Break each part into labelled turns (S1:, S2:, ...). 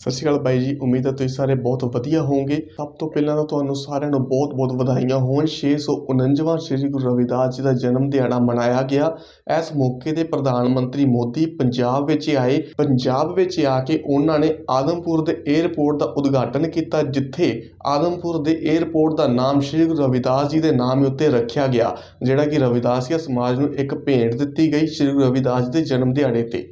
S1: ਸਤਿ ਸ਼੍ਰੀ ਅਕਾਲ ਬਾਈ ਜੀ, ਉਮੀਦ ਹੈ ਤੁਸੀਂ ਸਾਰੇ ਬਹੁਤ ਵਧੀਆ ਹੋਵੋਗੇ। ਸਭ ਤੋਂ ਪਹਿਲਾਂ ਤਾਂ ਤੁਹਾਨੂੰ ਸਾਰਿਆਂ ਨੂੰ ਬਹੁਤ-ਬਹੁਤ ਵਧਾਈਆਂ ਹੋਣ। 649ਵਾਂ ਸ੍ਰੀ ਗੁਰੂ ਰਵਿਦਾਸ ਜੀ ਦਾ ਜਨਮ ਦਿਹਾੜਾ ਮਨਾਇਆ ਗਿਆ। ਇਸ ਮੌਕੇ ਤੇ ਪ੍ਰਧਾਨ ਮੰਤਰੀ ਮੋਦੀ ਪੰਜਾਬ ਵਿੱਚ ਆਏ। ਪੰਜਾਬ ਵਿੱਚ ਆ ਕੇ ਉਹਨਾਂ ਨੇ ਆਦਮਪੁਰ ਦੇ 에ਅਰਪੋਰਟ ਦਾ ਉਦਘਾਟਨ ਕੀਤਾ, ਜਿੱਥੇ ਆਦਮਪੁਰ ਦੇ 에ਅਰਪੋਰਟ ਦਾ ਨਾਮ ਸ੍ਰੀ ਗੁਰੂ ਰਵਿਦਾਸ ਜੀ ਦੇ ਨਾਮ ਉੱਤੇ ਰੱਖਿਆ ਗਿਆ, ਜਿਹੜਾ ਕਿ ਰਵਿਦਾਸੀਆ ਸਮਾਜ ਨੂੰ ਇੱਕ ਭੇਂਟ ਦਿੱਤੀ ਗਈ ਸ੍ਰੀ ਗੁਰੂ ਰਵਿਦਾਸ ਜੀ ਦੇ ਜਨਮ ਦਿਹਾੜੇ ਤੇ।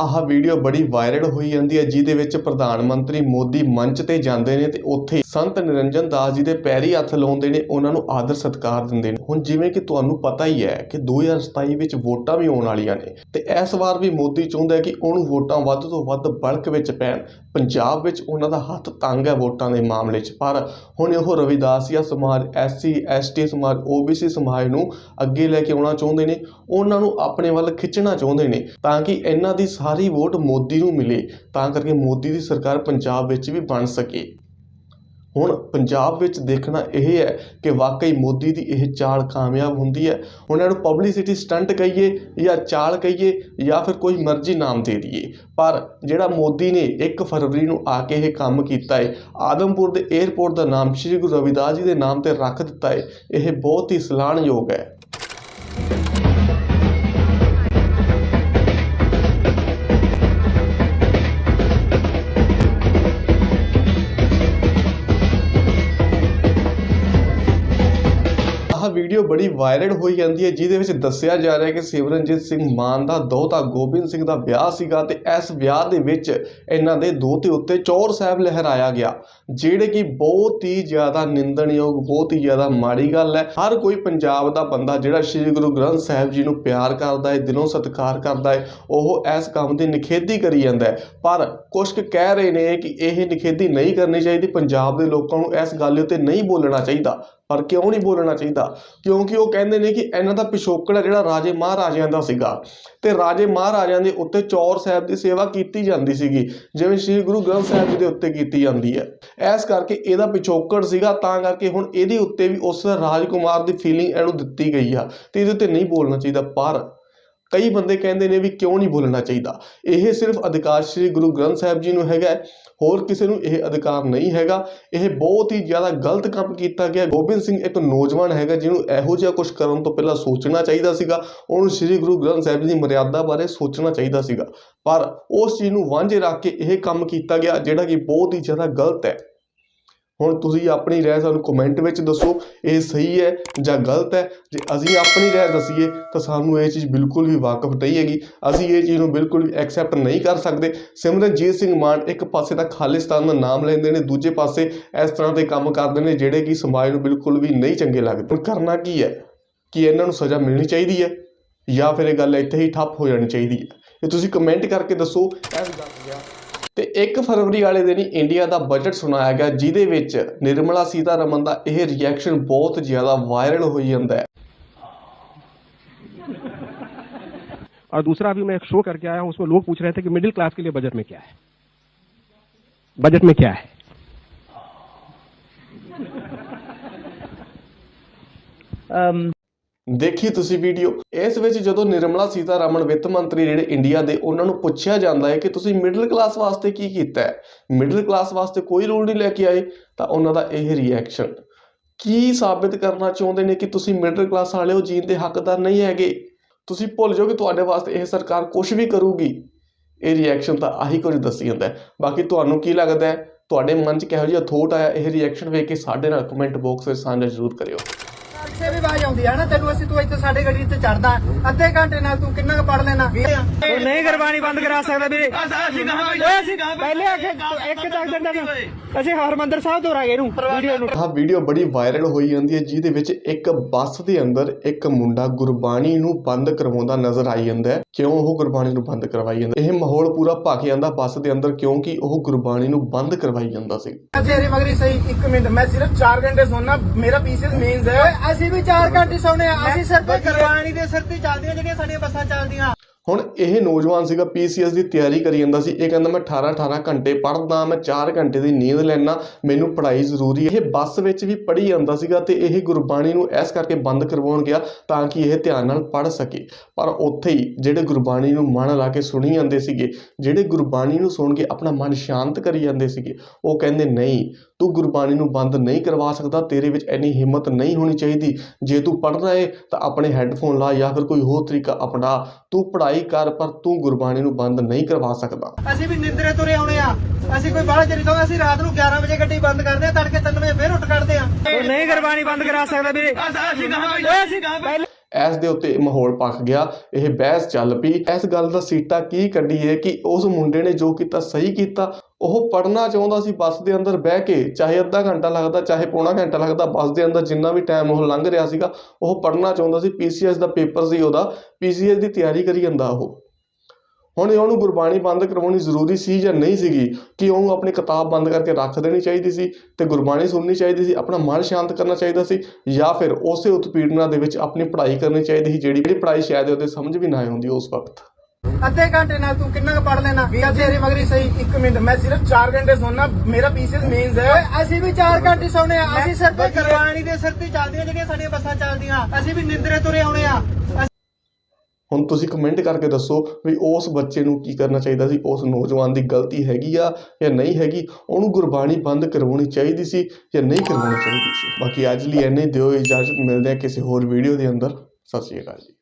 S1: ਆਹ ਵੀਡੀਓ ਬੜੀ ਵਾਇਰਲ ਹੋਈ ਜਾਂਦੀ ਹੈ, ਜਿਹਦੇ ਵਿੱਚ ਪ੍ਰਧਾਨ ਮੰਤਰੀ ਮੋਦੀ ਮੰਚ ਤੇ ਜਾਂਦੇ ਨੇ ਤੇ ਉੱਥੇ ਸੰਤ ਨਿਰੰਜਨ ਦਾਸ ਜੀ ਦੇ ਪੈਰੀ ਹੱਥ ਲਾਉਂਦੇ ਨੇ, ਉਹਨਾਂ ਨੂੰ ਆਦਰ ਸਤਿਕਾਰ ਦਿੰਦੇ ਨੇ। ਹੁਣ ਜਿਵੇਂ ਕਿ ਤੁਹਾਨੂੰ ਪਤਾ ਹੀ ਹੈ ਕਿ 2027 ਵਿੱਚ ਵੋਟਾਂ ਵੀ ਆਉਣ ਵਾਲੀਆਂ ਨੇ ਤੇ ਇਸ ਵਾਰ ਵੀ ਮੋਦੀ ਚਾਹੁੰਦਾ ਹੈ ਕਿ ਉਹਨੂੰ ਵੋਟਾਂ ਵੱਧ ਤੋਂ ਵੱਧ ਬਲਕ ਵਿੱਚ ਪੈਣ। ਪੰਜਾਬ ਵਿੱਚ ਉਹਨਾਂ ਦਾ ਹੱਥ ਤੰਗ ਹੈ ਵੋਟਾਂ ਦੇ ਮਾਮਲੇ 'ਚ। ਪਰ ਹੁਣ ਉਹ ਰਵਿਦਾਸੀਆ ਸਮਾਜ ਐਸਸੀ, ਐਸਟੀ ਸਮਾਜ, ਓਬੀਸੀ ਸਮਾਜ ਨੂੰ ਅੱਗੇ ਲੈ ਕੇ ਆਉਣਾ ਚਾਹੁੰਦੇ ਨੇ, ਉਹਨਾਂ ਨੂੰ ਆਪਣੇ ਵੱਲ ਖਿੱਚਣਾ ਚਾਹੁੰਦੇ ਨੇ ਤਾਂ ਕਿ ਇਹਨਾਂ ਦੀ ਸਾਰੀ ਵੋਟ ਮੋਦੀ ਨੂੰ ਮਿਲੇ, ਤਾਂ ਕਰਕੇ ਮੋਦੀ ਦੀ ਸਰਕਾਰ ਪੰਜਾਬ ਵਿੱਚ ਵੀ ਬਣ ਸਕੇ। ਹੁਣ ਪੰਜਾਬ ਵਿੱਚ ਦੇਖਣਾ ਇਹ ਹੈ ਕਿ ਵਾਕਈ ਮੋਦੀ ਦੀ ਇਹ ਚਾਲ ਕਾਮਯਾਬ ਹੁੰਦੀ ਹੈ। ਉਹਨਾਂ ਨੂੰ ਪਬਲਿਸਿਟੀ ਸਟੰਟ ਕਹੀਏ ਜਾਂ ਚਾਲ ਕਹੀਏ ਜਾਂ ਫਿਰ ਕੋਈ ਮਰਜ਼ੀ ਨਾਮ ਦੇ ਦਈਏ। ਪਰ ਜਿਹੜਾ ਮੋਦੀ ਨੇ 1 ਫਰਵਰੀ ਨੂੰ ਆ ਕੇ ਇਹ ਕੰਮ ਕੀਤਾ ਹੈ, ਆਦਮਪੁਰ ਦੇ 에ਅਰਪੋਰਟ ਦਾ ਨਾਮ ਸ਼੍ਰੀ ਗੁਰੂ ਰਵਿਦਾਸ ਜੀ ਦੇ ਨਾਮ ਤੇ ਰੱਖ ਦਿੱਤਾ ਹੈ, ਇਹ ਬਹੁਤ ਹੀ ਸਲਾਹਣਯੋਗ ਹੈ। ਵੀਡੀਓ ਬੜੀ ਵਾਇਰਲ ਹੋਈ ਜਾਂਦੀ ਹੈ, ਜਿਹਦੇ ਵਿੱਚ ਦੱਸਿਆ ਜਾ ਰਿਹਾ ਹੈ ਕਿ ਸਿਮਰਨਜੀਤ ਸਿੰਘ ਮਾਨ ਦਾ ਦੋਹਤਾ ਗੋਬਿੰਦ ਸਿੰਘ ਦਾ ਵਿਆਹ ਸੀਗਾ ਤੇ ਇਸ ਵਿਆਹ ਦੇ ਵਿੱਚ ਇਹਨਾਂ ਦੇ ਦੋਹਤੇ ਉੱਤੇ ਚੌਰ ਸਾਹਿਬ ਲਹਿਰਾਇਆ ਗਿਆ, ਜਿਹੜੇ ਕਿ ਬਹੁਤ ਹੀ ਜ਼ਿਆਦਾ ਨਿੰਦਣਯੋਗ, ਬਹੁਤ ਹੀ ਜ਼ਿਆਦਾ ਮਾੜੀ ਗੱਲ ਹੈ। ਹਰ ਕੋਈ ਪੰਜਾਬ ਦਾ ਬੰਦਾ ਜਿਹੜਾ ਸ੍ਰੀ ਗੁਰੂ ਗ੍ਰੰਥ ਸਾਹਿਬ ਜੀ ਨੂੰ ਪਿਆਰ ਕਰਦਾ ਹੈ, ਦਿਲੋਂ ਸਤਿਕਾਰ ਕਰਦਾ ਹੈ, ਉਹ ਇਸ ਕੰਮ ਦੀ ਨਿਖੇਧੀ ਕਰੀ ਜਾਂਦਾ ਹੈ। ਪਰ ਕੁਝ ਕੁ ਕਹਿ ਰਹੇ ਨੇ ਕਿ ਇਹ ਨਿਖੇਧੀ ਨਹੀਂ ਕਰਨੀ ਚਾਹੀਦੀ, ਪੰਜਾਬ ਦੇ ਲੋਕਾਂ ਨੂੰ ਇਸ ਗੱਲ ਉੱਤੇ ਨਹੀਂ ਬੋਲਣਾ ਚਾਹੀਦਾ। ਪਰ ਕਿਉਂ ਨਹੀਂ ਬੋਲਣਾ ਚਾਹੀਦਾ? ਕਿਉਂਕਿ ਉਹ ਕਹਿੰਦੇ ਨੇ ਕਿ ਇਹਨਾਂ ਦਾ ਪਿਛੋਕੜ ਹੈ ਜਿਹੜਾ ਰਾਜੇ ਮਹਾਰਾਜਿਆਂ ਦਾ ਸੀਗਾ। ਤੇ ਰਾਜੇ ਮਹਾਰਾਜਿਆਂ ਦੇ ਉੱਤੇ ਚੌਰ ਸਾਹਿਬ ਦੀ ਸੇਵਾ ਕੀਤੀ ਜਾਂਦੀ ਸੀਗੀ, ਜਿਵੇਂ ਸ੍ਰੀ ਗੁਰੂ ਗ੍ਰੰਥ ਸਾਹਿਬ ਜੀ ਦੇ ਉੱਤੇ ਕੀਤੀ ਜਾਂਦੀ ਹੈ। ਇਸ ਕਰਕੇ ਇਹਦਾ ਪਿਛੋਕੜ ਸੀਗਾ, ਤਾਂ ਕਰਕੇ ਹੁਣ ਇਹਦੇ ਉੱਤੇ ਵੀ ਉਸ ਰਾਜਕੁਮਾਰ ਦੀ ਫੀਲਿੰਗ ਇਹਨੂੰ ਦਿੱਤੀ ਗਈ ਆ। ਤੇ ਇਹਦੇ ਉੱਤੇ ਨਹੀਂ ਬੋਲਣਾ ਚਾਹੀਦਾ, ਪਰ ਕਈ ਬੰਦੇ ਕਹਿੰਦੇ ਨੇ ਵੀ ਕਿਉਂ ਨਹੀਂ ਬੋਲਣਾ ਚਾਹੀਦਾ। ਇਹ ਸਿਰਫ ਅਧਿਕਾਰ ਸ੍ਰੀ ਗੁਰੂ ਗ੍ਰੰਥ ਸਾਹਿਬ ਜੀ ਨੂੰ ਹੈਗਾ ਹੋਰ ਕਿਸੇ ਨੂੰ ਇਹ ਅਧਿਕਾਰ ਨਹੀਂ ਹੈਗਾ। ਇਹ ਬਹੁਤ ਹੀ ਜ਼ਿਆਦਾ ਗਲਤ ਕੰਮ ਕੀਤਾ ਗਿਆ। ਗੋਬਿੰਦ ਸਿੰਘ ਇੱਕ ਨੌਜਵਾਨ ਹੈਗਾ ਜਿਹਨੂੰ ਇਹੋ ਜਿਹਾ ਕੁਝ ਕਰਨ ਤੋਂ ਪਹਿਲਾਂ ਸੋਚਣਾ ਚਾਹੀਦਾ ਸੀਗਾ। ਉਹਨੂੰ ਸ੍ਰੀ ਗੁਰੂ ਗ੍ਰੰਥ ਸਾਹਿਬ ਜੀ ਦੀ ਮਰਿਆਦਾ ਬਾਰੇ ਸੋਚਣਾ ਚਾਹੀਦਾ ਸੀਗਾ। ਪਰ ਉਸ ਚੀਜ਼ ਨੂੰ ਵਾਂਝੇ ਰੱਖ ਕੇ ਇਹ ਕੰਮ ਕੀਤਾ ਗਿਆ ਜਿਹੜਾ ਕਿ ਬਹੁਤ ਹੀ ਜ਼ਿਆਦਾ ਗਲਤ ਹੈ। ਹੁਣ ਤੁਸੀਂ ਆਪਣੀ ਰਾਏ ਸਾਨੂੰ ਕਮੈਂਟ ਵਿੱਚ ਦੱਸੋ, ਇਹ ਸਹੀ ਹੈ ਜਾਂ ਗਲਤ ਹੈ? ਜੇ ਅਸੀਂ ਆਪਣੀ ਰਾਏ ਦਸੀਏ, ਤਾਂ ਸਾਨੂੰ ਇਹ ਚੀਜ਼ ਬਿਲਕੁਲ ਵੀ ਵਾਕਫ ਨਹੀਂ ਹੈਗੀ। ਅਸੀਂ ਇਹ ਚੀਜ਼ ਨੂੰ ਬਿਲਕੁਲ ਵੀ ਐਕਸੈਪਟ ਨਹੀਂ ਕਰ ਸਕਦੇ। ਸਿਮਰਨਜੀਤ ਸਿੰਘ ਮਾਨ ਇੱਕ ਪਾਸੇ ਤਾਂ ਖਾਲਿਸਤਾਨ ਦਾ ਨਾਮ ਲੈਂਦੇ ਨੇ, ਦੂਜੇ ਪਾਸੇ ਇਸ ਤਰ੍ਹਾਂ ਦੇ ਕੰਮ ਕਰਦੇ ਨੇ ਜਿਹੜੇ ਕਿ ਸਮਾਜ ਨੂੰ ਬਿਲਕੁਲ ਵੀ ਨਹੀਂ ਚੰਗੇ ਲੱਗਦੇ। ਹੁਣ ਕਰਨਾ ਕੀ ਹੈ? ਕਿ ਇਹਨਾਂ ਨੂੰ ਸਜ਼ਾ ਮਿਲਣੀ ਚਾਹੀਦੀ ਹੈ ਜਾਂ ਫਿਰ ਇਹ ਗੱਲ ਇੱਥੇ ਹੀ ਠੱਪ ਹੋ ਜਾਣੀ ਚਾਹੀਦੀ ਹੈ? ਇਹ ਤੁਸੀਂ ਕਮੈਂਟ ਕਰਕੇ ਦੱਸੋ ਇਸ ਗੱਲ ਗਿਆ ਤੇ 1 ਫਰਵਰੀ ਵਾਲੇ ਦਿਨ ਹੀ ਇੰਡੀਆ ਦਾ ਬਜਟ ਸੁਣਾਇਆ ਗਿਆ ਜਿਹਦੇ ਵਿੱਚ ਨਿਰਮਲਾ ਸੀਤਾਰਮਨ ਦਾ ਇਹ ਰਿਐਕਸ਼ਨ ਬਹੁਤ ਜ਼ਿਆਦਾ ਵਾਇਰਲ ਹੋਈ ਜਾਂਦਾ ਹੈ
S2: और दूसरा अभी मैं एक शो करके आया हूं उसमें लोग पूछ रहे थे कि मिडिल क्लास के लिए बजट में क्या है बजट में क्या है
S1: ਦੇਖੀ ਤੁਸੀਂ ਵੀਡੀਓ ਇਸ ਵਿੱਚ ਜਦੋਂ ਨਿਰਮਲਾ ਸੀਤਾਰਾਮਨ ਵਿੱਤ ਮੰਤਰੀ ਜਿਹੜੇ ਇੰਡੀਆ ਦੇ, ਉਹਨਾਂ ਨੂੰ ਪੁੱਛਿਆ ਜਾਂਦਾ ਹੈ ਕਿ ਤੁਸੀਂ ਮਿਡਲ ਕਲਾਸ ਵਾਸਤੇ ਕੀ ਕੀਤਾ ਹੈ? ਮਿਡਲ ਕਲਾਸ ਵਾਸਤੇ ਕੋਈ ਰੂਲ ਨਹੀਂ ਲੈ ਕੇ ਆਏ, ਤਾਂ ਉਹਨਾਂ ਦਾ ਇਹ ਰਿਐਕਸ਼ਨ ਕੀ ਸਾਬਿਤ ਕਰਨਾ ਚਾਹੁੰਦੇ ਨੇ ਕਿ ਤੁਸੀਂ ਮਿਡਲ ਕਲਾਸ ਵਾਲੇ ਹੋ, ਜੀਣ ਦੇ ਹੱਕਦਾਰ ਨਹੀਂ ਹੈਗੇ? ਤੁਸੀਂ ਭੁੱਲ ਜਾਓ ਕਿ ਤੁਹਾਡੇ ਵਾਸਤੇ ਇਹ ਸਰਕਾਰ ਕੁਝ ਵੀ ਕਰੂਗੀ। ਇਹ ਰਿਐਕਸ਼ਨ ਤਾਂ ਆਹੀ ਕੁਝ ਦੱਸੀ ਜਾਂਦਾ ਹੈ। ਬਾਕੀ ਤੁਹਾਨੂੰ ਕੀ ਲੱਗਦਾ ਹੈ? ਤੁਹਾਡੇ ਮਨ 'ਚ ਕਿਹੋ ਜਿਹਾ ਥੋਟ ਆਇਆ? ਇਹ ਰਿਐਕਸ਼ਨ ਵੇਖ ਕੇ ਸਾਡੇ ਨਾਲ ਕਮੈਂਟ ਬਾਕਸ ਵਿੱਚ ਸਾਂਝਾ ਜ਼ਰੂਰ ਕਰਿਓ।
S3: ਕਿਸੇ ਵੀ ਆਵਾਜ਼ ਆਉਂਦੀ ਹੈ ਨਾ ਤੈਨੂੰ ਅਸੀਂ ਤੂੰ ਇੱਥੇ ਸਾਡੇ ਗੱਡੀ ਤੇ ਚੜਦਾ ਅੱਧੇ ਘੰਟੇ ਨਾਲ ਤੂੰ ਕਿੰਨਾ ਕੁ ਪੜ ਲੈਣਾ? ਤੂੰ ਨਹੀਂ ਗੁਰਬਾਣੀ ਬੰਦ ਕਰਾ ਸਕਦਾ ਵੀਰੇ। ਅਸੀਂ ਪਹਿਲੇ ਆਖੇ ਇੱਕ ਤੱਕ ਦਿੰਦਾ ਅਸੀਂ ਹਰਮੰਦਰ ਸਾਹਿਬ ਤੋਂ ਰਾਗੇ ਇਹਨੂੰ ਵੀਡੀਓ ਨੂੰ।
S1: ਆਹ ਵੀਡੀਓ ਬੜੀ ਵਾਇਰਲ ਹੋਈ ਜਾਂਦੀ ਹੈ ਜਿਹਦੇ ਵਿੱਚ ਇੱਕ ਬੱਸ ਦੇ ਅੰਦਰ ਇੱਕ ਮੁੰਡਾ ਗੁਰਬਾਣੀ ਨੂੰ ਬੰਦ ਕਰਵਾਉਂਦਾ ਨਜ਼ਰ ਆਈ ਜਾਂਦਾ ਹੈ। ਕਿਉਂ ਉਹ ਗੁਰਬਾਣੀ ਨੂੰ ਬੰਦ ਕਰਵਾਈ ਜਾਂਦਾ ਇਹ ਮਾਹੌਲ ਪੂਰਾ ਭਖ ਜਾਂਦਾ ਬੱਸ ਦੇ ਅੰਦਰ ਕਿਉਂਕਿ ਉਹ ਗੁਰਬਾਣੀ ਨੂੰ ਬੰਦ ਕਰਵਾਈ ਜਾਂਦਾ ਸੀ।
S3: ਤੇਰੇ ਮਗਰੀ ਸਹੀ 1 ਮਿੰਟ ਮੈਂ ਸਿਰਫ 4 ਘੰਟੇ ਸੌਣਾ ਮੇਰਾ ਪੀਸੀਐਸ ਮੇਨਸ ਹੈ। ਅਸੀਂ ਵੀ 4 ਘੰਟੇ ਸੌਣੇ ਆ? ਅਸੀਂ ਸਿਰ ਤੇ ਗੁਰਬਾਣੀ ਦੇ ਸਿਰ ਤੇ ਚੱਲਦੀਆਂ ਜਿਹੜੀਆਂ ਸਾਡੀਆਂ ਬੱਸਾਂ ਚੱਲਦੀਆਂ।
S1: ਹੁਣ ਇਹ ਨੌਜਵਾਨ ਸੀਗਾ ਪੀਸੀਐਸ ਦੀ ਤਿਆਰੀ ਕਰੀ ਜਾਂਦਾ ਸੀ। ਇਹ ਕਹਿੰਦਾ ਮੈਂ 18 18 ਘੰਟੇ ਪੜ੍ਹਦਾ ਮੈਂ 4 ਘੰਟੇ ਦੀ ਨੀਂਦ ਲੈਣਾ ਮੈਨੂੰ ਪੜ੍ਹਾਈ ਜ਼ਰੂਰੀ ਹੈ। ਇਹ ਬੱਸ ਵਿੱਚ ਵੀ ਪੜ੍ਹੀ ਜਾਂਦਾ ਸੀਗਾ ਤੇ ਇਹ ਗੁਰਬਾਣੀ ਨੂੰ ਇਸ ਕਰਕੇ ਬੰਦ ਕਰਵਾਉਣ ਗਿਆ ਤਾਂ ਕਿ ਇਹ ਧਿਆਨ ਨਾਲ ਪੜ੍ਹ ਸਕੇ। ਪਰ ਉੱਥੇ ਹੀ ਜਿਹੜੇ ਗੁਰਬਾਣੀ ਨੂੰ ਮਨ ਲਾ ਕੇ ਸੁਣੀ ਜਾਂਦੇ ਸੀਗੇ ਜਿਹੜੇ ਗੁਰਬਾਣੀ ਨੂੰ ਸੁਣ ਕੇ ਆਪਣਾ ਮਨ ਸ਼ਾਂਤ ਕਰੀ ਜਾਂਦੇ ਸੀਗੇ ਉਹ ਕਹਿੰਦੇ ਨਹੀਂ ਤੂੰ ਗੁਰਬਾਣੀ ਨੂੰ ਬੰਦ ਨਹੀਂ ਕਰਵਾ ਸਕਦਾ ਤੇਰੇ ਵਿੱਚ ਇੰਨੀ ਹਿੰਮਤ ਨਹੀਂ ਹੋਣੀ ਚਾਹੀਦੀ। ਜੇ ਤੂੰ ਪੜ੍ਹਨਾ ਹੈ ਤਾਂ ਆਪਣੇ ਹੈੱਡਫੋਨ ਲਾ ਜਾਂ ਫਿਰ ਕੋਈ ਹੋਰ ਤਰੀਕਾ ਅਪਣਾ। ਤੂੰ ਪੜ੍ਹਾਈ ਕਰ ਪਰ ਤੂੰ ਗੁਰਬਾਣੀ ਨੂੰ ਬੰਦ ਨਹੀਂ ਕਰਵਾ ਸਕਦਾ।
S3: ਅਸੀਂ ਵੀ ਨਿੰਦਰੇ ਤੁਰੇ ਆਉਣੇ ਆ। ਅਸੀਂ ਕੋਈ ਬਾਹਰ ਚਰੀ ਤੋਂ ਅਸੀਂ ਰਾਤ ਨੂੰ 11 ਵਜੇ ਗੱਡੀ ਬੰਦ ਕਰਦੇ ਆ ਤੜਕੇ 3 ਵਜੇ ਫੇਰ ਉੱਠ ਕੱਢਦੇ ਆ। ਉਹ ਨਹੀਂ ਗੁਰਬਾਣੀ ਬੰਦ ਕਰਾ ਸਕਦਾ ਵੀਰੇ। ਓਏ ਅਸੀਂ ਪਹਿਲੇ
S1: ਇਸ ਦੇ ਉੱਤੇ ਮਾਹੌਲ ਪੱਕ ਗਿਆ। ਇਹ ਬਹਿਸ ਚੱਲ ਪਈ। ਇਸ ਗੱਲ ਦਾ ਸੀਟਾ ਕੀ ਕੱਢੀ ਹੈ ਕਿ ਉਸ ਮੁੰਡੇ ਨੇ ਜੋ ਕੀਤਾ ਸਹੀ ਕੀਤਾ? ਉਹ ਪੜਨਾ ਚਾਹੁੰਦਾ ਸੀ ਬੱਸ ਦੇ ਅੰਦਰ ਬਹਿ ਕੇ, ਚਾਹੇ ਅੱਧਾ ਘੰਟਾ ਲੱਗਦਾ, ਚਾਹੇ ਪੌਣਾ ਘੰਟਾ ਲੱਗਦਾ, ਬੱਸ ਦੇ ਅੰਦਰ ਜਿੰਨਾ ਵੀ ਟਾਈਮ ਉਹ ਲੰਘ ਰਿਹਾ ਸੀਗਾ, ਉਹ ਪੜਨਾ ਚਾਹੁੰਦਾ ਸੀ। ਪੀਸੀਐਸ ਦਾ ਪੇਪਰ ਸੀ ਉਹਦਾ ਪੀਸੀਐਸ ਦੀ ਤਿਆਰੀ ਕਰੀ ਜਾਂਦਾ ਉਹ। ਹੁਣ ਉਹਨੂੰ ਗੁਰਬਾਣੀ ਬੰਦ ਕਰਵਾਉਣੀ ਜ਼ਰੂਰੀ ਸੀ ਜਾਂ ਨਹੀਂ ਸੀਗੀ, ਕਿ ਉਹਨੂੰ ਆਪਣੀ ਕਿਤਾਬ ਬੰਦ ਕਰਕੇ ਰੱਖ ਦੇਣੀ ਚਾਹੀਦੀ ਸੀ ਤੇ ਗੁਰਬਾਣੀ ਸੁਣਨੀ ਚਾਹੀਦੀ ਸੀ, ਆਪਣਾ ਮਨ ਸ਼ਾਂਤ ਕਰਨਾ ਚਾਹੀਦਾ ਸੀ, ਜਾਂ ਫਿਰ ਉਸੇ ਉਤਪੀੜਨਾ ਦੇ ਵਿੱਚ ਆਪਣੀ ਪੜ੍ਹਾਈ ਕਰਨੀ ਚਾਹੀਦੀ ਸੀ, ਜਿਹੜੀ ਜਿਹੜੀ ਪੜ੍ਹਾਈ ਸ਼ਾਇਦ ਉਹਦੇ ਸਮਝ ਵੀ ਨਾ ਆਈ ਹੁੰਦੀ ਉਸ ਵਕਤ।
S3: ਅੱਧੇ ਘੰਟੇ ਨਾਲ ਤੂੰ ਕਿੰਨਾ ਕੁ ਪੜ ਲੈਣਾ ਵੀ ਤੇਰੀ ਮਗਰੀ ਸਹੀ 1 ਮਿੰਟ ਮੈਂ ਸਿਰਫ 4 ਘੰਟੇ ਸੌਣਾ ਮੇਰਾ ਪੀਸੀਐਸ ਮੇਨਸ ਹੈ। ਅਸੀਂ ਵੀ 4 ਘੰਟੇ ਸੌਣੇ ਆ ਅਸੀਂ ਸਿਰ ਤੇ ਦੇ ਸਿਰ ਤੇ ਚੱਲਦੀਆਂ ਜਿਹੜੀਆਂ ਸਾਡੀਆਂ ਬੱਸਾਂ ਚੱਲਦੀਆਂ ਅਸੀਂ ਵੀ ਨਿੰਦਰੇ ਤੁਰੇ ਆਉਣੇ ਆ।
S1: ਹੁਣ ਤੁਸੀਂ ਕਮੈਂਟ ਕਰਕੇ ਦੱਸੋ ਵੀ ਉਸ ਬੱਚੇ ਨੂੰ ਕੀ ਕਰਨਾ ਚਾਹੀਦਾ ਸੀ? ਉਸ ਨੌਜਵਾਨ ਦੀ ਗਲਤੀ ਹੈਗੀ ਆ ਜਾਂ ਨਹੀਂ ਹੈਗੀ? ਉਹਨੂੰ ਗੁਰਬਾਣੀ ਬੰਦ ਕਰਵਾਉਣੀ ਚਾਹੀਦੀ ਸੀ ਜਾਂ ਨਹੀਂ ਕਰਵਾਉਣੀ ਚਾਹੀਦੀ ਸੀ? ਬਾਕੀ ਅੱਜ ਲਈ ਇੰਨੇ ਦਿਓ ਇਜਾਜ਼ਤ ਮਿਲਦੇ ਆ ਕਿਸੇ ਹੋਰ ਵੀਡੀਓ ਦੇ ਅੰਦਰ। ਸਤਿ ਸ਼੍ਰੀ ਅਕਾਲ ਜੀ।